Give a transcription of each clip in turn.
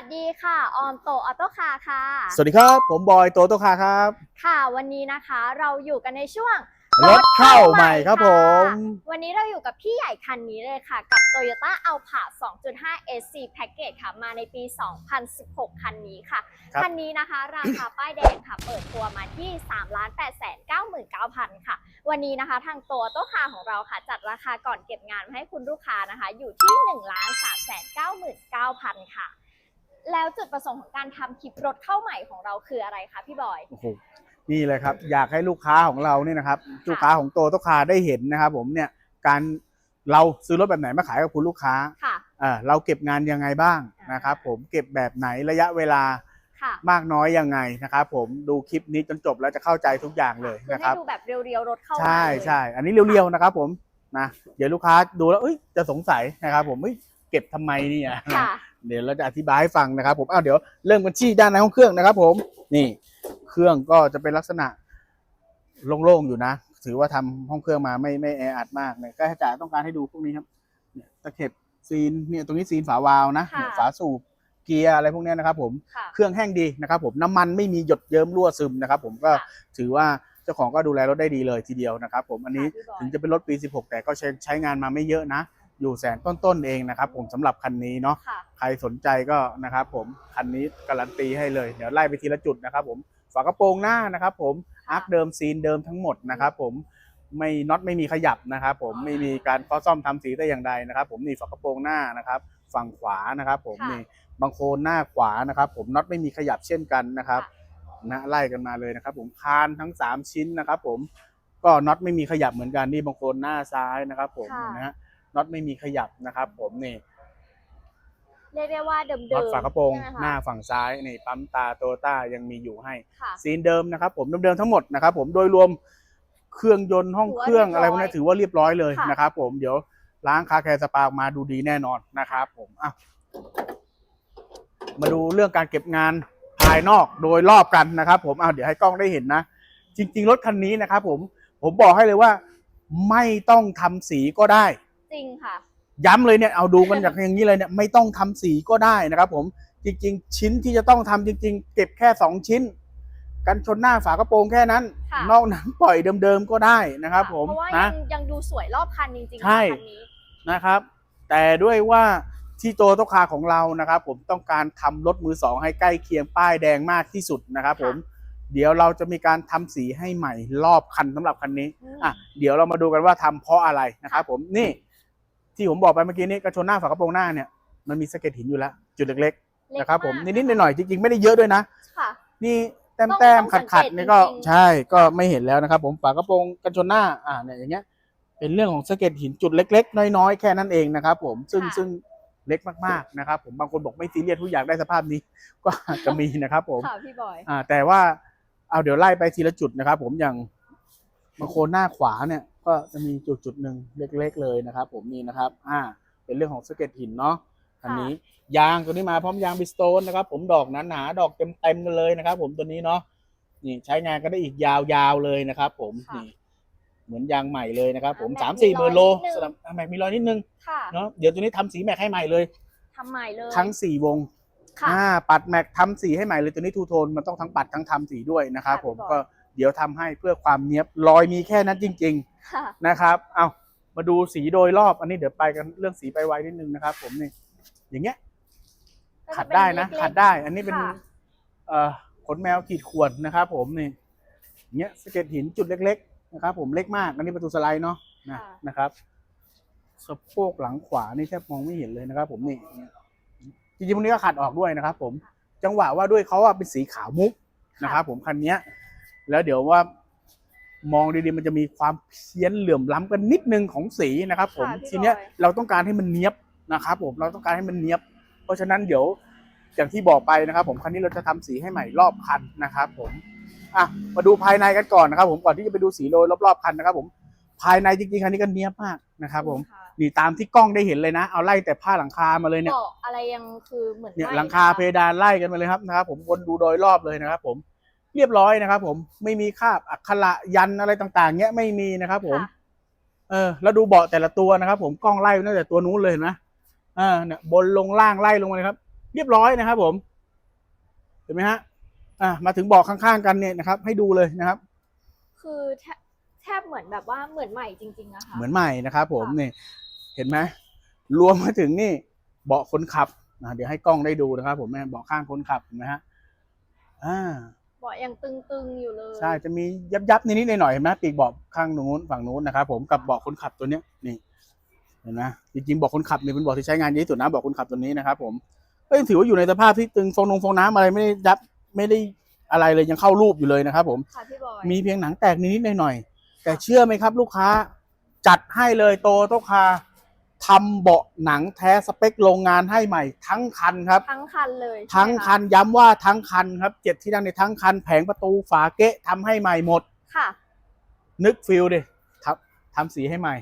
วัสดีค่ะ ออมโตออโต้คาร์ค่ะ สวัสดีครับ ผมบอยโตโตคาครับ ค่ะวันนี้นะคะเราอยู่กันในช่วงรถเข้าใหม่ครับผม วันนี้เราอยู่กับพี่ใหญ่คันนี้เลยค่ะ กับ Toyota Alphard 2.5 SC Package ค่ะ มาในปี 2016 คันนี้ค่ะครับคันนี้นะคะ ราคาป้ายแดงค่ะ เปิดตัวมาที่ 3 8 9 9 0 0 0ค่ะ วันนี้นะคะทางตัวโตคาของเราค่ะ จัดราคาก่อนเก็บงานมาให้คุณลูกค้านะคะ อยู่ที่ 1 3 9 9 0 0 0 ค่ะ แล้วจุดประสงค์ของการทำคลิปรถเข้าใหม่ของเราคืออะไรคะพี่บอย โอ้โหนี่เลยครับ อยากให้ลูกค้าของเราเนี่ยนะครับลูกค้าของโตโตคาได้เห็นนะครับ ผมเนี่ยการเราซื้อรถแบบไหนมาขายกับคุณลูกค้าค่ะอ่าเราเก็บงานยังไงบ้างอ่านนะครับ ผมเก็บแบบไหนระยะเวลาค่ะมากน้อยยังไงนะครับ ผมดูคลิปนี้จนจบแล้วจะเข้าใจทุกอย่างเลยคือนะคให้รับ ดูแบบเรียวๆรถเข้ามาใช่เลยใช่อันนี้เรียวๆนะครับ ผมนะเดี๋ยวลูกค้าดูแล้วเอ้ยจะสงสัยนะครับ ผมเอ้ยเก็บทำไมเนี่ย ค่ะ เดี๋ยวเราจะอธิบายให้ฟังนะครับ ผมอ้าวเดี๋ยวเริ่มกันที่ด้านในห้องเครื่องนะครับ ผมนี่เครื่องก็จะเป็นลักษณะโล่งๆอยู่นะ ถือว่าทำห้องเครื่องมาไม่ไม่แออัดมากเนี่ยก็จะต้องการให้ดูพวกนี้ครับเนี่ยตะเข็บซีนเนี่ยตรงนี้ซีนฝาวาล์วนะค่ะเนี่ยฝาสูบเกียร์อะไรพวกเนี้ยนะครับ ผมค่ะเครื่องแห้งดีนะครับผมน้ำมันไม่มีหยดเยิ้มรั่วซึมนะครับ ผมก็ค่ะถือว่าเจ้าของก็ดูแลรถได้ดีเลยทีเดียวนะครับ ผมอันนี้ค่ะพี่บอยถึงจะเป็นรถปี 16 แต่ก็ใช้ใช้งานมาไม่เยอะนะ อยู่แสนต้นๆเองนะครับ ผมสำหรับคันนี้เนาะค่ะใครสนใจก็นะครับ ผมคันนี้การันตีให้เลยเดี๋ยวไล่ไปทีละจุดนะครับ ผมฝากระโปรงหน้านะครับ ผมค่ะอาร์คเดิมซีนเดิมทั้งหมดนะครับ ผมไม่น็อตไม่มีขยับนะครับ ผมไม่มีการข้อซ่อมทำสีแต่อย่างใดนะครับ ผมนี่ฝากระโปรงหน้านะครับ ฝั่งขวานะครับ ผมค่ะนี่บางโคนหน้าขวานะครับ ผมน็อตไม่มีขยับเช่นกันนะครับนะไล่กันมาเลยนะครับ ผมคานทั้งสามชิ้นนะครับ ผมก็น็อตไม่มีขยับเหมือนกันนี่บางโคนหน้าซ้ายนะครับ ผมค่ะนะฮะ น็อตไม่มีขยับนะครับ ผมนี่เรียกได้ว่าเดิมๆน็อตฝากระโปรงใช่ไมคะหน้าฝั่งซ้ายนี่ปั๊มตาโตต้ายังมีอยู่ให้ ค่ะซีนเดิมนะครับ ผมเดิมๆทั้งหมดนะครับ ผมโดยรวมเครื่องยนต์ห้องเครื่องถือว่าอะไรพวกนี้ถือว่าเรียบร้อยเลยค่ะ นะครับ ผมเดี๋ยวล้างคาแคร์สปาออกมาดูดีแน่นอนนะครับ ผมอะมาดูเรื่องการเก็บงานภายนอกโดยรอบกันนะครับ ผมเอาเดี๋ยวให้กล้องได้เห็นนะ จริง ๆ รถคันนี้นะครับ ผมผมบอกให้เลยว่า ไม่ต้องทำสีก็ได้ จริงค่ะ ย้ำเลยเนี่ยเอาดูกันจากอย่างนี้เลยเนี่ยไม่ต้องทำสีก็ได้นะครับผมจริงๆ ชิ้นที่จะต้องทำจริง ๆ เก็บแค่สองชิ้น กันชนหน้าฝากระโปรงแค่นั้น ค่ะ นอกนั้นปล่อยเดิมๆก็ได้นะครับ ผมเพราะว่านะ ยังยังดูสวยรอบคันจริงๆใช่ค่ะคันนี้ นะครับ แต่ด้วยว่าที่โตโตคาของเรานะครับ ผมต้องการทำรถมือสองให้ใกล้เคียงป้ายแดงมากที่สุดนะครับ ผมเดี๋ยวเราจะมีการทำสีให้ใหม่รอบคันสำหรับคันนี้ อืม อะเดี๋ยวเรามาดูกันว่าทำเพราะอะไรนะครับผมนี่ ที่ผมบอกไปเมื่อกี้นี้กระชนหน้าฝากระโปรงหน้าเนี่ยมันมีสะเก็ดหินอยู่แล้ว จุดเล็กเล็กๆนะครับผมากนิดๆหน่อยๆจริงๆไม่ได้เยอะด้วยนะค่ะนี่แต้มต้องแต้มต้องขัดสัขังดเกตนี่ก็จริงๆใช่ก็ไม่เห็นแล้วนะครับ ผมฝากระโปรงกันชนหน้าอ่าเนี่ยอย่างเงี้ย เป็นเรื่องของสะเก็ดหินจุดเล็ก ๆ น้อยๆแค่นั้นเองนะครับ ผมซึ่งค่ะซึ่งเล็กมากๆนะครับ ผมบางคนบอกไม่ซีเรียสผู้อยากได้สภาพนี้ก็อาจจะมีนะครับ ผมค่ะพี่บอยอ่าแต่ว่าเอาเดี๋ยวไล่ไปทีละจุดนะครับ ผมอย่างบางโคนหน้าขวาเนี่ย ก็จะมีจุดจุดๆหนึ่งเล็กๆเลยนะครับ ผมนี่นะครับอ่าเป็นเรื่องของสะเก็ดหินเนาะอันนี้ยางตัวนี้มาพร้อมยางบิสโตนนะครับ ผมดอกหนาๆดอกเต็มๆกันเลยนะครับ ผมตัวนี้เนาะนี่ใช้งานก็ได้อีกยาวๆเลยนะครับ ผมค่ะนี่เหมือนยางใหม่เลยนะครับ ผมอ่าสามแม็กสี่มีหมื่นรโลอยนิดนึงสำหรับอ่าแม็กมีรอยนิดนึงค่ะเนาะเดี๋ยวตัวนี้ทำสีแม็กให้ใหม่เลยทำใหม่เลยทั้งสี่วงค่ะอ่าปัดแม็กทำสีให้ใหม่เลยตัวนี้ทูโทนมันต้องทั้งปัดทั้งทำสีด้วยนะครับค่ะผมพี่บอยก็เดี๋ยวทำให้เพื่อความเนี้ยบรอยมีแค่นั้นจริงค่ะๆ นะครับ เอามาดูสีโดยรอบ อันนี้เดี๋ยวไปกันเรื่องสีไปไวนิดนึงนะครับ ผมนี่อย่างเงี้ยก็จขัดเป็นได้นะเล็กๆขัดได้ อันนี้เป็นค่ะเอ่อขนแมวขีดข่วนนะครับ ผมนี่อย่างเงี้ยสะเก็ดหินจุดเล็ก ๆ นะครับ ผมเล็กมาก อันนี้ประตูสไลด์เนาะนะค่ะนะครับสะโพกหลังขวานี่แทบมองไม่เห็นเลยนะครับ ผมนี่จริงๆพวกนี้ก็ขัดออกด้วยนะครับ ผมจังหวะว่าด้วยเขาอะเป็นสีขาวมุกนะครับผมคันเนี้ยแล้วเดี๋ยวว่า มองดีๆมันจะมีความเพี้ยนเหลื่อมล้ำกันนิดนึงของสีนะครับผมค่ะพี่ทีเนี้ยบอยเราต้องการให้มันเนี้ยบนะครับผมเราต้องการให้มันเนี้ยบ เพราะฉะนั้นเดี๋ยวอย่างที่บอกไปนะครับ ผมคันนี้เราจะทำสีให้ใหม่รอบคันนะครับ ผมอะมาดูภายในกันก่อนนะครับ ผมก่อนที่จะไปดูสีโดยรอบๆคันนะครับ ผมภายในจริงๆคันนี้ก็เนี้ยบมากนะครับ ผมค่ะนี่ตามที่กล้องได้เห็นเลยนะ เอาไล่แต่ผ้าหลังคามาเลยเนี่ยเบาะอะไรยังคือเหมือนเนี่ยใม่หลังคาเพดานไล่กันมาเลยครับนะครับ ผมวนดูโดยรอบเลยนะครับ ผม เรียบร้อยนะครับ ผมไม่มีคราบอักขระยันอะไรต่างๆเนี้ยไม่มีนะครับ ผมค่ะเออ แล้วดูเบาะแต่ละตัวนะครับ ผมกล้องไล่ตั้งแต่ตัวนู้นเลยเห็นไหมเออเนี่ยบนลงล่างไล่ลงมาเลยครับ เรียบร้อยนะครับ ผม เห็นไหมฮะ อะมาถึงเบอกข้างๆกันเนี่ยนะครับ ให้ดูเลยนะครับ คือแทบแทบเหมือนแบบว่าเหมือนใหม่จริงๆนะคะเหมือนใหม่นะครับผมค่ะนี่เห็นไหมรวมมาถึงนี่ เบาะคนขับนะเดี๋ยวให้กล้องได้ดูนะครับ ผมแม่เบาะข้างคนขับเห็นไหมฮะอ่า เบาะยังตึงๆอยู่เลยใช่จะมียับยับๆนิดๆหน่อยๆเห็นไหมปีกเบาะข้างนู้นฝั่งนู้นนะครับผมกับเบาะคนขับตัวเนี้ยนี่เห็นไหมจริงๆเบาะคนขับนี่เป็นเบาะที่ใช้งานเยอะที่สุดนะเบาะคนขับตัวนี้นะครับผมก็ยังถือว่าอยู่ในสภาพที่ตึงฟองนงฟองน้ำอะไรไม่ได้ยับไม่ได้อะไรเลยยังเข้ารูปอยู่เลยนะครับผมค่ะพี่บอยมีเพียงหนังแตกนิดๆหน่อยๆแต่เชื่อไหมครับ ลูกค้าจัดให้เลยโตโตคา ทำเบาะหนังแท้สเปคโรงงานให้ใหม่ทั้งคันครับ ทั้งคันเลยทั้งใช่ไหมะคันย้ำว่าทั้งคันครับเจ็ดที่นั่งในทั้งคันแผงประตูฝาเกะทำให้ใหม่หมด ค่ะ นึกฟิลดิทับทำสีให้ใหม่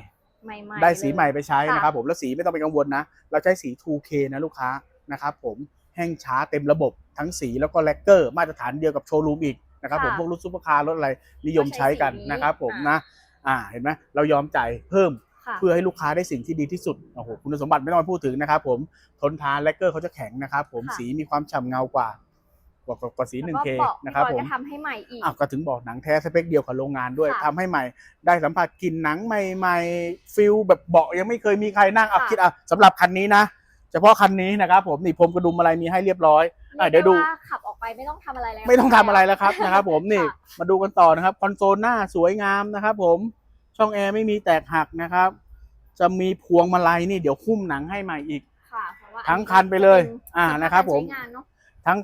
ใหม่ๆได้สีเลยใหม่ไปใช้ค่ะนะครับผมแล้วสีไม่ต้องไปกังวลนะ เราใช้สี 2K นะลูกค้านะครับผมแห้งช้าเต็มระบบทั้งสีแล้วก็แลกเกอร์ มาตรฐานเดียวกับโชว์รูมอีกนะครับผมพวกรถซุปเปอร์คาร์รถอะไรนิยมใช้กันนะครับผมนะอ่าเห็นไหมเรายอมจ่ายเพิ่มค่ะ เพื่อให้ลูกค้าได้สิ่งที่ดีที่สุดโอ้โหคุณสมบัติไม่ต้องไปพูดถึงนะครับผมทนทานแลกเกอร์เขาจะแข็งนะครับผมค่ะสีมีความฉ่ำเงากว่ากว่ากว่ากว่าสีแล้ว 1K ก็เบาะนะครับพี่ผบอยมก็ทำให้ใหม่อีกอ้าวก็ถึงบอกหนังแท้สเปคเดียวกับโรงงานด้วยค่ะทำให้ใหม่ ได้สัมผัสกลิ่นหนังใหม่ๆฟิลแบบเบาะยังไม่เคยมีใครนั่งอะค่ะคิดอะสำหรับคันนี้นะ เฉพาะคันนี้นะครับผมนี่พรมกระดุมอะไรมีให้เรียบร้อยอะเดี๋ยวดูรีกาขับออกไปไม่ต้องทำอะไรแล้วไม่ต้องทำอะไรแล้วครับนะครับผมนี่ค่ะมาดูกันต่อนะครับคอนโซลหน้าสวยงามนะครับผม ช่องแอร์ไม่มีแตกหักนะครับ จะมีพวงมาลัยนี่เดี๋ยวคุ้มหนังให้ใหม่อีก ค่ะเพราะว่าทั้งคันไปเลยป็อ่านะครับ ผม ใช้งานเนอะ ทั้ง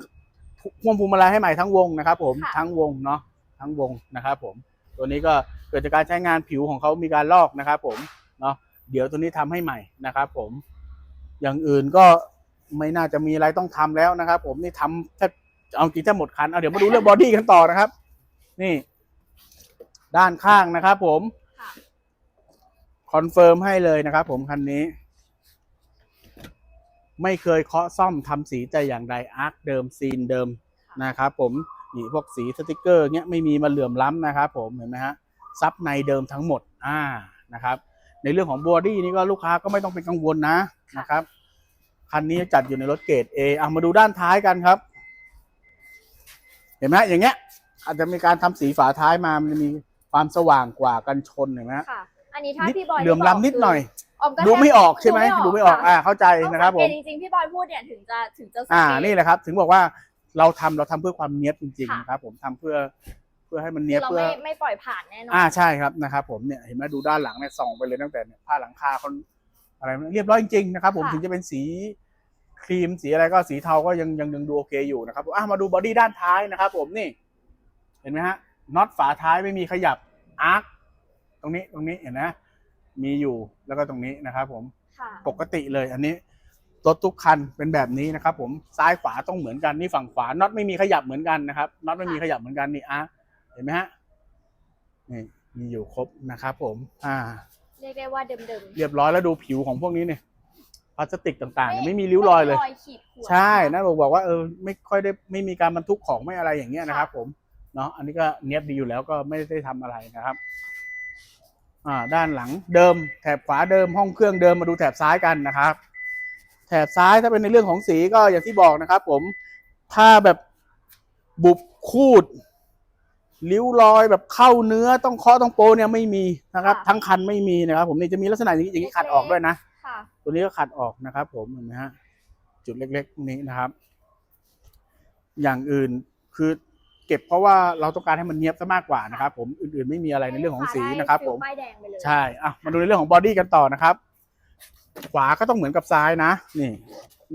พ่วงพวงมาลัยให้ใหม่ทั้งวงนะครับ ผมค่ะ ทั้งวงเนาะทั้งวงนะครับ ผม ตัวนี้ก็เกิดจากการใช้งานผิวของเขามีการลอกนะครับ ผมเนาะเดี๋ยวตัวนี้ทำให้ใหม่นะครับ ผม อย่างอื่นก็ไม่น่าจะมีอะไรต้องทำแล้วนะครับ ผมนี่ทำแทบเอาจริงแทบหมดคันเอาเดี๋ยวมาดูเรื่องบอดี้กันต่อนะครับ นี่ ด้านข้างนะครับ ผม คอนเฟิร์มให้เลยนะครับผมคันนี้ ไม่เคยเคาะซ่อมทำสีแต่อย่างใดอาร์คเดิมซีนเดิมนะครับผมนี่พวกสีสติกเกอร์เนี้ยไม่มีมาเหลื่อมล้ำนะครับผมเห็นไหมฮะซับในเดิมทั้งหมดอ่านะครับ ในเรื่องของบอดี้นี่ก็ลูกค้าก็ไม่ต้องเป็นกังวลนะนะครับคันนี้จัดอยู่ในรถเกรด A อะมาดูด้านท้ายกันครับ เห็นไหมอย่างเงี้ย อาจจะมีการทำสีฝาท้ายมามันจะมีความสว่างกว่ากันชนเห็นไหมฮะ อันนี้ถ้านิดพี่บอยเหลื่อมล้ำนิดหน่อยออมก็ดูไม่ออกใช่ไหมดูไม่ออกค่ะอ่าเข้าใจนะครับผต้องมสังเกตจริงๆพี่บอยพูดเนี่ยถึงจะถึงจะสังอ่าเกตนี่แหละครับ ถึงบอกว่าเราทำเราทำเพื่อความเนี้ยบจริงค่ะๆนะครับผมทำเพื่อเพื่อให้มันคืเนี้ยอบเราเพื่อไม่ไม่ปล่อยผ่านแน่นอนอ่าใช่ครับนะครับผมเนี่ยเห็นไหมดูด้านหลังเนี่ยส่องไปเลยตั้งแต่เนี่ยผ้าหลังคาคนอะไรเรียบร้อยจริงๆนะครับผมค่ะถึงจะเป็นสีครีมสีอะไรก็สีเทาก็ยังยังยังดูโอเคอยู่นะครับอะมาดูบอดี้ด้านท้ายนะครับผมนี่ เห็นไหมฮะน็อตฝาท้ายไม่มีขยับอาร์ค ตรงนี้ตรงนี้เห็นไหมมีอยู่แล้วก็ตรงนี้นะครับผมค่ะปกติเลยอันนี้รถทุกคันเป็นแบบนี้นะครับผมซ้ายขวาต้องเหมือนกันนี่ฝั่งขวาน็อตไม่มีขยับเหมือนกันนะครับน็อตไม่มีขยับเหมือนกันนี่อะเห็นไหมฮะนี่มีอยู่ครบนะครับผม อ่า เรียกได้ว่าเดิมๆเรียบร้อยแล้วดูผิวของพวกนี้เนี่ยพลาสติกต่างๆเนี่ยไม่มีริ้วรอยเลย ไม่มีขีดข่วนใช่นะบอกบอกว่าเออไม่ค่อยได้ไม่มีการบรรทุกของไม่อะไรอย่างเงี้ยนะครับผมเนาะอันนี้ก็เนียบดีอยู่แล้วก็ไม่ได้ทำอะไรนะครับอ่า ด้านหลังเดิม แถบขวาเดิมห้องเครื่องเดิมมาดูแถบซ้ายกันนะครับ แถบซ้ายถ้าเป็นในเรื่องของสีก็อย่างที่บอกนะครับ ผมถ้าแบบบุบคูดริ้วรอยแบบเข้าเนื้อต้องเคาะต้องโปะเนี่ยไม่มีนะครับ ทั้งคันไม่มีนะครับ ผมนี่จะมีลักษณะอย่างนี้อย่างนี้ขัดออกด้วยนะค่ะตัวนี้ก็ขัดออกนะครับ ผมเห็นไหมฮะจุดเล็กๆตรงนี้นะครับ อย่างอื่นคือ เก็บเพราะว่าเราต้องการให้มันเนียบซะมากกว่านะครับผมอื่นๆไม่มีอะไรในเรื่องของสีนะครับ ผมป้ายแดงไปเลยใช่อะมาดูในเรื่องของบอดี้กันต่อนะครับ ขวาก็ต้องเหมือนกับซ้ายนะ นี่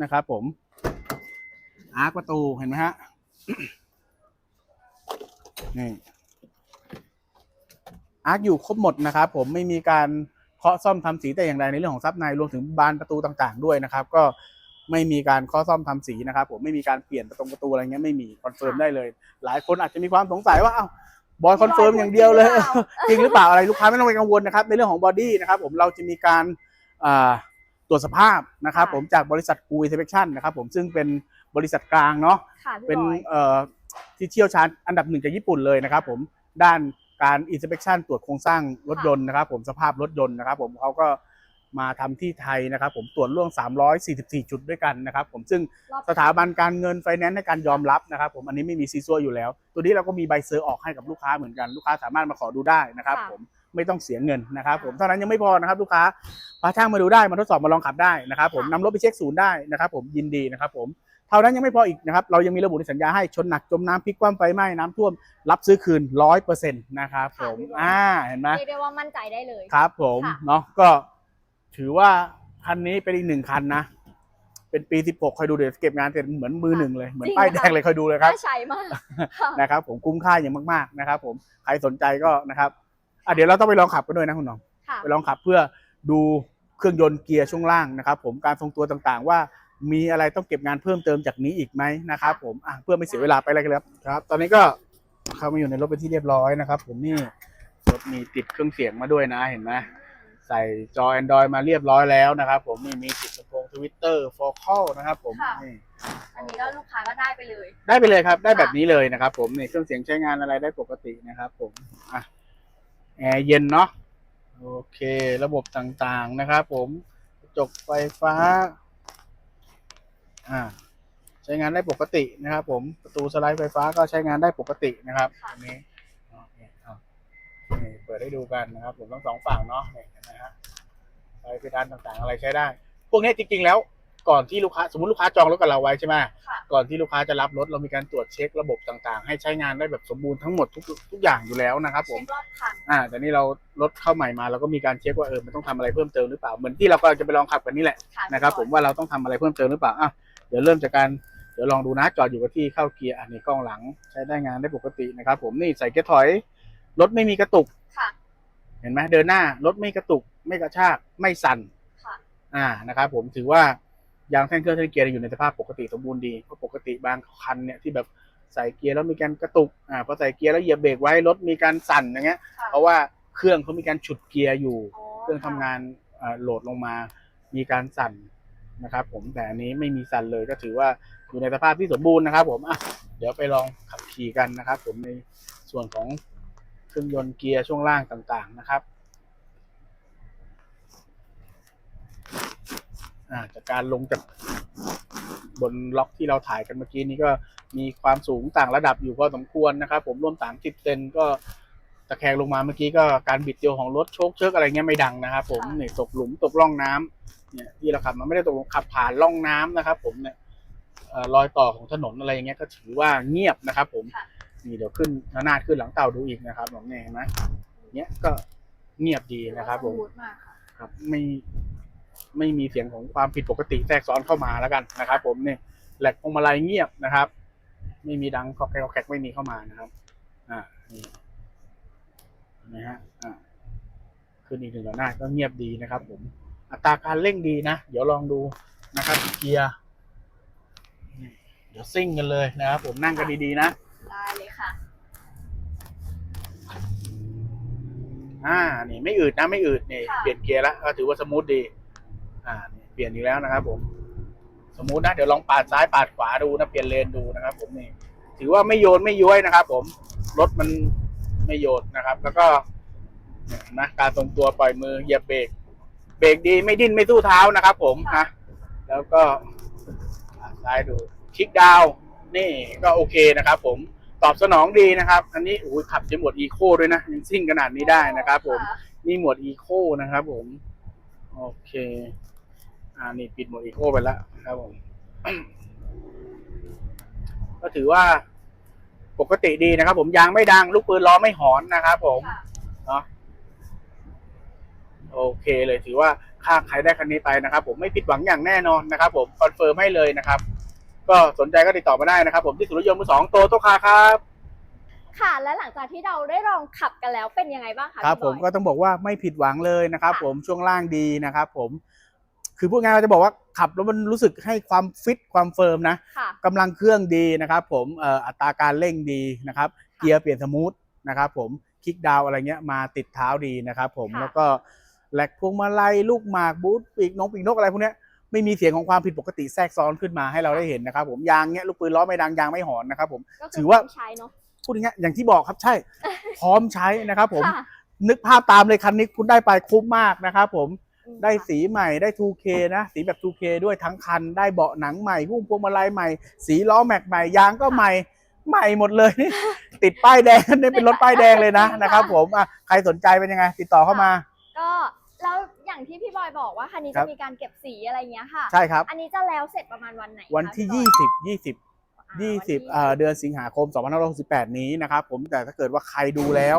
นะครับ ผมอาร์คประตูเห็นไหมฮะนี่อาร์คอยู่ครบหมดนะครับ ผมไม่มีการเคาะซ่อมทำสีแต่อย่างใดในเรื่องของซับในรวมถึงบานประตูต่าง ๆ ด้วยนะครับ ก็ ไม่มีการเคาะซ่อมทำสีนะครับผมไม่มีการเปลี่ยนประตูประตูอะไรเงี้ยไม่มีคอนเฟิร์มได้เลย หลายคนอาจจะมีความสงสัยว่าอ้าวบอยคอนเฟิร์มอย่างเดียวเลย จริงหรือเปล่าอะไรลูกค้าไม่ต้องไปกังวลนะครับในเรื่องของบอดี้นะครับผมเราจะมีการอ่าตรวจสภาพนะครับค่ะผมจากบริษัทกูอินเทอร์เชั่นนะครับผมซึ่งเป็นบริษัทกลางเนาะค่ะพี่เป็นบอยเอ่อที่เชี่ยวชาญอันดับหนึ่งจากญี่ปุ่นเลยนะครับผมด้านการอินสเป t ชันตรวจโครงสร้างรถยนต์นะครับผมสภาพรถยนต์นะครับผมเขาก็ มาทำที่ไทยนะครับ ผมตรวจล่วง 344 จุดด้วยกันนะครับ ผมซึ่งรอบสถาบันการเงินไฟแนนซ์ในการยอมรับนะครับ ผมอันนี้ไม่มีซีซัวอยู่แล้ว ตัวนี้เราก็มีใบเซอร์ออกให้กับลูกค้าเหมือนกันลูกค้าสามารถมาขอดูได้นะครับค่ะผมไม่ต้องเสียเงินนะครับผมเท่านั้นยังไม่พอนะครับ ลูกค้าพาช่างมาดูได้มาทดสอบมาลองขับได้นะครับ ผมนำรถไปเช็คศูนย์ได้นะครับ ผมยินดีนะครับ ผมเท่านั้นยังไม่พออีกนะครับ เรายังมีระบุในสัญญาให้ชนหนักจมน้ำพลิกคว่ำไฟไหม้น้ำท่วม รับซื้อคืนร้อยเปอร์เซ็นต์นะครับผมอ่าเห็นไหมเรียกได้ว่ามั่นใจได้เลยครับ ผมค่ะเนาะก็ ถือว่าคันนี้เป็นอีกหนึ่งคันนะ เป็นปี 16คอยดูเดี๋ยวเก็บงานเสร็จเหมือนมือหนึ่งเลย เหมือนป้ายแดงเลยคอยดูเลยครับน่าใช้มากค่ะนะครับ ผมคุ้มค่าอย่างมากๆนะครับ ผมใครสนใจก็นะครับอะเดี๋ยวเราต้องไปลองขับกันด้วยนะคุณน้องค่ะไปลองขับเพื่อดูเครื่องยนต์เกียร์ช่วงล่างนะครับ ผมการทรงตัวต่างๆ ว่ามีอะไรต้องเก็บงานเพิ่มเติมจากนี้อีกไหมนะครับ ผมอะเพื่อไม่เสียเวลาไปเลยกันเลยครับครับ ตอนนี้ก็เข้ามาอยู่ในรถเป็นที่เรียบร้อยนะครับ ผมนี่รถมีติดเครื่องเสียงมาด้วยนะเห็นไหม ใส่จอ Android มาเรียบร้อยแล้วนะครับ ผมนี่มีติดลำโพงทวิตเตอร์โฟกัลนะครับผมค่ะ นี่อันนี้ก็ลูกค้าก็ได้ไปเลย ได้ไปเลยครับ ได้ค่ะแบบนี้เลยนะครับ ผมนี่เครื่องเสียงใช้งานอะไรได้ปกตินะครับ ผมอะแอร์เย็นเนาะโอเค ระบบต่างๆนะครับ ผมกระจกไฟฟ้า อ่า ใช้งานได้ปกตินะครับ ผมประตูสไลด์ไฟฟ้าก็ใช้งานได้ปกตินะครับค่ะ อันนี้อ๋อนี่เอา นี่เปิดให้ดูกันนะครับ ผมทั้งสองฝั่งเนาะนี่เห็นไหมฮะไฟเพดานต่างๆ อะไรใช้ได้ พวกนี้จริงๆแล้วก่อนที่ลูกค้าสมมติลูกค้าจองรถกับเราไว้ใช่ไหมค่ะก่อนที่ลูกค้าจะรับรถเรามีการตรวจเช็คระบบต่างๆ ให้ใช้งานได้แบบสมบูรณ์ทั้งหมดทุกทุกอย่างอยู่แล้วนะครับ ผมเช็ครอบคันอ่าแต่นี่เรารถเข้าใหม่มาเราก็มีการเช็คว่าเออมันต้องทำอะไรเพิ่มเติมหรือเปล่าเหมือนที่เราก็จะไปลองขับกันนี่แหละค่ะนะครับ ผมว่าเราต้องทำอะไรเพิ่มเติมหรือเปล่าอะเดี๋ยวเริ่มจากการเดี๋ยวลองดูนะจอดอยู่กับที่เข้าเกียร์อันนี้กล้องหลังใช้ได้งานได้ปกตินะครับ ผมนี่ใส่เกียร์ถอย รถไม่มีกระตุก ค่ะเห็นไหมเดินหน้ารถไม่กระตุก ไม่กระชาก ไม่สั่นค่ะอ่านะครับผมถือว่ายางแท่นเครื่องแท่นเกียร์อยู่ในสภาพปกติสมบูรณ์ดีเพราะปกติบางคันเนี่ยที่แบบใส่เกียร์แล้วมีการกระตุกอ่าพอใส่เกียร์แล้วเหยียบเบรกไว้รถมีการสั่นอย่างเงี้ย ค่ะเพราะว่าเครื่องเขามีการฉุดเกียร์อยู่อ๋อเครื่องทำงานอ่าโหลดลงมา มีการสั่นนะครับ ผมแต่อันนี้ไม่มีสั่นเลยก็ถือว่าอยู่ในสภาพที่สมบูรณ์นะครับ ผมอะเดี๋ยวไปลองขับขี่กันนะครับ ผมในส่วนของเค รื่องยนต์เกียร์ช่วงล่างต่างๆนะครับอ่าจากการลงจากบนล็อกที่เราถ่ายกันเมื่อกี้นี้ก็มีความสูงต่างระดับอยู่พอสมควรนะครับ ผมร่วม30เซนก็ตะแคงลงมาเมื่อกี้ก็การบิดเดียวของรถโชคเชิกอะไรเงี้ยไม่ดังนะครับ ผมเนี่ยตกหลุมตกร่องน้ำเนี่ยที่เราขับมันไม่ได้ตกหลุมขับผ่านร่องน้ำนะครับ ผมเนี่ยเอ่อรอยต่อของถนนอะไรอย่างเงี้ยก็ถือว่าเงียบนะครับ ผมค่ะ นี่เดี๋ยวขึ้นหน้าขึ้นหลังเต่าดูอีกนะครับผมเนี่ยเห็นไหมเนี้ยก็เงียบดีนะครับผมสมูทมากค่ะครับไม่ไม่มีเสียงของความผิดปกติแทรกซ้อนเข้ามาแล้วกันนะครับ ผมเนี่ยแหลกพวงมาลัยเงียบนะครับ ไม่มีดังคอกแกกคอกแกกไม่มีเข้ามานะครับ อ่านี่เห็นะฮะอ่าขึ้นอีกหนึ่งหน้าก็เงียบดีนะครับ ผมอัตราการเร่งดีนะ เดี๋ยวลองดูนะครับเกียร์นี่เดี๋ยวซิ่งกันเลยนะครับผมนั่งกันดีๆนะ ได้เลยค่ะ อ่า นี่ไม่อืดนะไม่อืดนี่ค่ะ เปลี่ยนเกียร์แล้วก็ถือว่าสมูทดี อ่านี่เปลี่ยนอีกแล้วนะครับผม สมูทนะเดี๋ยวลองปาดซ้ายปาดขวาดูนะเปลี่ยนเลนดูนะครับ ผมนี่ ถือว่าไม่โยนไม่ย้วยนะครับ ผมรถมันไม่โยนนะครับ แล้วก็เนี่ยนะการทรงตัวปล่อยมือเหยียบเบรกเบรกดีไม่ดิ้นไม่สู้เท้านะครับ ผมนะแล้วก็ปาดซ้ายดูคลิกดาวน์นี่ก็โอเคนะครับ ผมต อบสนองดีนะครับ อันนี้โอ้ยขับในโหมดอีโคด้วยนะยังซิ่งขนาดนี้ได้นะครับผมค่ะนี่โหมดอีโคนะครับผม โอเค อ่านี่ปิดโหมดอีโคไปแล้วนะครับผม ก็ถือว่าปกติดีนะครับ ผมยางไม่ดัง ลูกปืนล้อไม่หอนนะครับผมค่ะเนาะโอเคเลยถือว่าค่าใครได้คันนี้ไปนะครับ ผมไม่ผิดหวังอย่างแน่นอนนะครับ ผมคอนเฟิร์มให้เลยนะครับ ก็สนใจก็ติดต่อมาได้นะครับ ผมที่สุรยนต์มือสองโตโตคาครับ ค่ะ และหลังจากที่เราได้ลองขับกันแล้วเป็นยังไงบ้างคะครับพี่ผมอย ก็ต้องบอกว่าไม่ผิดหวังเลยนะครับ ค่ะผมช่วงล่างดีนะครับผมคือพูดง่ายๆเราจะบอกว่าขับแล้วมันรู้สึกให้ความฟิตความเฟิร์มนะค่ะกำลังเครื่องดีนะครับ ผมเอ่ออัตราการเร่งดีนะครับ เกียร์เปลี่ยนสมูทนะครับผมคลิกดาวน์อะไรเงี้ยมาติดเท้าดีนะครับ ผมค่ะ แล้วก็แหลกพวงมาลัยลูกหมากบูทปีกนกปีกนกอะไรพวกเนี้ย ไม่มีเสียงของความผิดปกติแทรกซ้อนขึ้นมาให้เราได้เห็นนะครับผมยางเนี้ยลูกปืนล้อไม่ดังยางไม่หอนนะครับผมก็คืถือว่าพร้มใช้เนาะพูดอย่างเงี้ยอย่างที่บอกครับใช่ พร้อมใช้นะครับผมค่ะนึกภาพตามเลยคันนี้คุณได้ไปคุ้มมากนะครับผม อืมได้ค่ะ สีใหม่ได้ 2K นะ สีแบบ 2K ด้วยทั้งคัน ได้เบาะหนังใหม่พุ่มพวงมาลัยใหม่ สีล้อแม็กใหม่ยางก็ใหม่ใหม่หมดเลยนี่ ติดป้ายแดง นี่เป็นรถป้ายแดงเลยนะ นะครับผมอะใครสนใจเป็นยังไง ติดต่อเข้ามา ก็แล้ว อย่างที่พี่บอยบอกว่าคันนี้ครัจะบ มีการเก็บสีอะไรเงี้ยค่ะ ใช่ครับ อันนี้จะแล้วเสร็จประมาณวันไหนคะวันที่ พี่บอย20 20 อ่าวันที่ 20เอ่อเดือนสิงหาคม 2568 นี้นะครับผมแต่ถ้าเกิดว่าใครดูแล้ว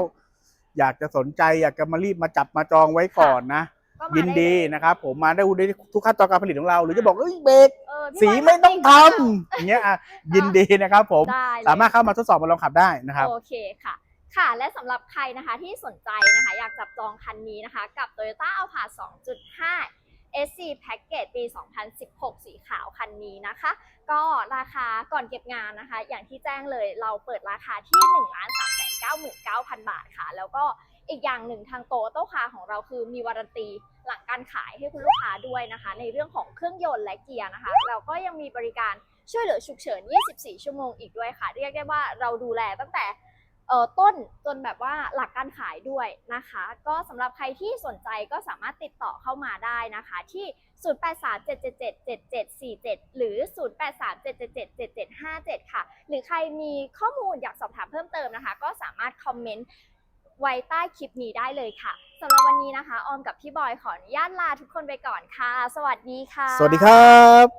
อยากจะสนใจอยากจะมารีบมาจับมาจองไว้ก่อนนะ ก็มายินดีไเลยนะครับผมมาได้ดูได้ทุกขั้นตอนการผลิตของเรา หรือจะบอกเอ้ยเบรกเออพี่สีบยไม่ต้องทจริำอย่างเงี้ยอะยินดีนะครับผม ได้เลยสามารถเข้ามาทดสอบมาลองขับได้นะครับ โอเคค่ะ ค่ะ และสำหรับใครนะคะที่สนใจนะคะ อยากจับจองคันนี้นะคะ กับ Toyota Alphard 2.5 SC Package ปี 2016 สีขาวคันนี้นะคะ ก็ราคาก่อนเก็บงานนะคะ อย่างที่แจ้งเลยเราเปิดราคาที่ 1 3 9 9 0 0 0 บาทค่ะ แล้วก็อีกอย่างหนึ่งทางโตโต้คาของเราคือมีวารันตีหลังการขายให้คุณลูกค้าด้วยนะคะ ในเรื่องของเครื่องยนต์และเกียร์นะคะ เราก็ยังมีบริการช่วยเหลือฉุกเฉิน 24 ชั่วโมงอีกด้วยค่ะ เรียกได้ว่าเราดูแลตั้งแต่ ต้นจนแบบว่าหลักการขายด้วยนะคะ ก็สำหรับใครที่สนใจก็สามารถติดต่อเข้ามาได้นะคะ ที่ 0837777747 หรือ 0837777757 ค่ะ หรือใครมีข้อมูลอยากสอบถามเพิ่มเติมนะคะ ก็สามารถคอมเมนต์ไว้ใต้คลิปนี้ได้เลยค่ะสำหรับวันนี้นะคะ ออมกับพี่บอยขออนุญาตลาทุกคนไปก่อนค่ะ สวัสดีค่ะ สวัสดีครับ